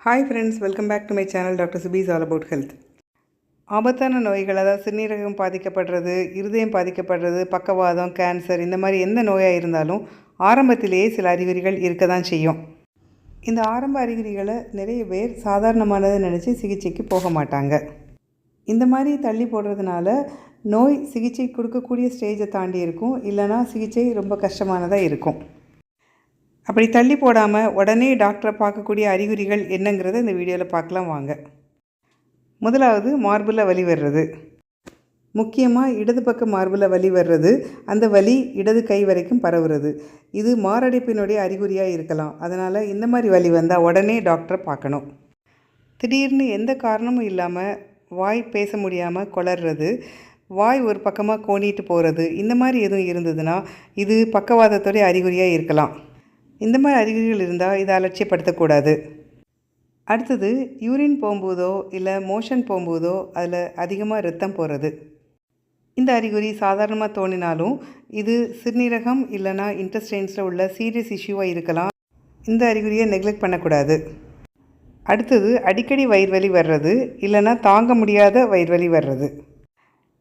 Hi friends welcome back to my channel doctor Subees all about health ஆபத்தான நோய்கள் அதாவது சிறுநீரகம் பாதிக்கப்படுறது இருதயம் பாதிக்கப்படுறது பக்கவாதம் கேன்சர் இந்த மாதிரி எந்த நோயாக இருந்தாலும் ஆரம்பத்திலேயே சில அறிகுறிகள் இருக்க தான் செய்யும். இந்த ஆரம்ப அறிகுறிகளை நிறைய பேர் சாதாரணமானதை நினச்சி சிகிச்சைக்கு போக மாட்டாங்க. இந்த மாதிரி தள்ளி போடுறதுனால நோய் சிகிச்சை கொடுக்கக்கூடிய ஸ்டேஜை தாண்டி இருக்கும் இல்லைனா சிகிச்சை ரொம்ப கஷ்டமானதாக இருக்கும். அப்படி தள்ளி போடாமல் உடனே டாக்டரை பார்க்கக்கூடிய அறிகுறிகள் என்னங்கிறத இந்த வீடியோவில் பார்க்கலாம் வாங்க. முதலாவது மார்பில் வலி வர்றது. முக்கியமாக இடது பக்க மார்பில் வலி வர்றது அந்த வலி இடது கை வரைக்கும் பரவுறது. இது மாரடைப்பினுடைய அறிகுறியாக இருக்கலாம். அதனால் இந்த மாதிரி வலி வந்தால் உடனே டாக்டரை பார்க்கணும். திடீர்னு எந்த காரணமும் இல்லாமல் வாய் பேச முடியாமல் குளறது வாய் ஒரு பக்கமாக கோணிட்டு போகிறது இந்த மாதிரி எதுவும் இருந்ததுன்னா இது பக்கவாதத்தோடைய அறிகுறியாக இருக்கலாம். இந்த மாதிரி அறிகுறிகள் இருந்தால் இதை அலட்சியப்படுத்தக்கூடாது. அடுத்தது யூரின் போகும்போதோ இல்லை மோஷன் போகும்போதோ அதில் அதிகமாக ரத்தம் போகிறது இந்த அறிகுறி சாதாரணமாக தோணினாலும் இது சிறுநீரகம் இல்லைனா இன்டஸ்டைன்ஸில் உள்ள சீரியஸ் இஷ்யூவாக இருக்கலாம். இந்த அறிகுறியை நெக்லெக்ட் பண்ணக்கூடாது. அடுத்தது அடிக்கடி வயிறு வலி வர்றது இல்லைனா தாங்க முடியாத வயிறு வலி வர்றது.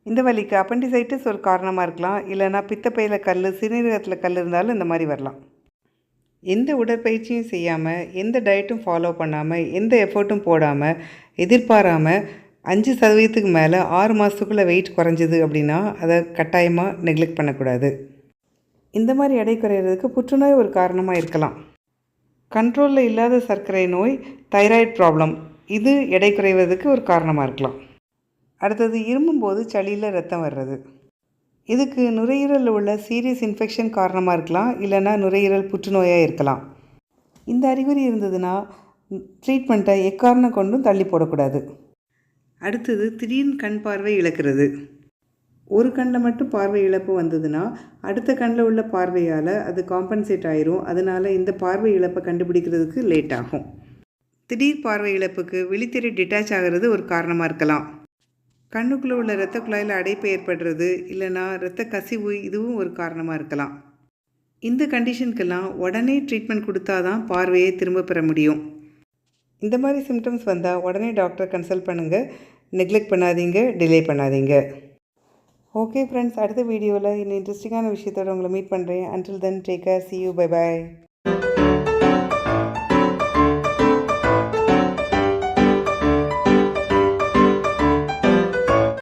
இந்த வலிக்கு அப்பண்டிசைட்டிஸ் ஒரு காரணமாக இருக்கலாம் இல்லைனா பித்தப்பையில் கல் சிறுநீரகத்தில் கல் இருந்தாலும் இந்த மாதிரி வரலாம். எந்த உடற்பயிற்சியும் செய்யாமல் எந்த டயட்டும் ஃபாலோ பண்ணாமல் எந்த எஃபர்ட்டும் போடாமல் எதிர்பாராமல் அஞ்சு சதவீதத்துக்கு மேலே ஆறு மாதத்துக்குள்ளே வெயிட் குறைஞ்சிது அப்படின்னா அதை கட்டாயமாக நெக்லெக்ட் பண்ணக்கூடாது. இந்த மாதிரி எடை குறையிறதுக்கு புற்றுநோய் ஒரு காரணமாக இருக்கலாம். கண்ட்ரோலில் இல்லாத சர்க்கரை நோய் தைராய்டு ப்ராப்ளம் இது எடை குறைவதற்கு ஒரு காரணமாக இருக்கலாம். அடுத்தது இருமும்போது சளியில் ரத்தம் வர்றது. இதுக்கு நுரையீரலில் உள்ள சீரியஸ் இன்ஃபெக்ஷன் காரணமாக இருக்கலாம் இல்லைன்னா நுரையீரல் புற்றுநோயாக இருக்கலாம். இந்த அறிகுறி இருந்ததுன்னா ட்ரீட்மெண்ட்டை எக்காரணம் கொண்டும் தள்ளி போடக்கூடாது. அடுத்தது திடீர்னு கண் பார்வை இழக்கிறது. ஒரு கண்ணில் மட்டும் பார்வை இழப்பு வந்ததுன்னா அடுத்த கண்ணில் உள்ள பார்வையால் அது காம்பன்சேட் ஆயிரும். அதனால் இந்த பார்வை இழப்பை கண்டுபிடிக்கிறதுக்கு லேட் ஆகும். திடீர் பார்வை இழப்புக்கு விழித்திரை டிட்டாச் ஆகிறது ஒரு காரணமாக இருக்கலாம். கண்ணுக்குள்ளே உள்ள இரத்த குழாயில் அடைப்பு ஏற்படுறது இல்லைனா இரத்த கசிவு இதுவும் ஒரு காரணமாக இருக்கலாம். இந்த கண்டிஷனுக்கெல்லாம் உடனே ட்ரீட்மெண்ட் கொடுத்தா தான் பார்வையை திரும்ப பெற முடியும். இந்த மாதிரி சிம்டம்ஸ் வந்தால் உடனே டாக்டரை கன்சல்ட் பண்ணுங்கள் நெக்லெக்ட் பண்ணாதீங்க டிலே பண்ணாதீங்க. ஓகே ஃப்ரெண்ட்ஸ் அடுத்த வீடியோவில் இன்னும் இன்ட்ரெஸ்டிங்கான விஷயத்தோட உங்களை மீட் பண்ணுறேன் until then take care see you bye bye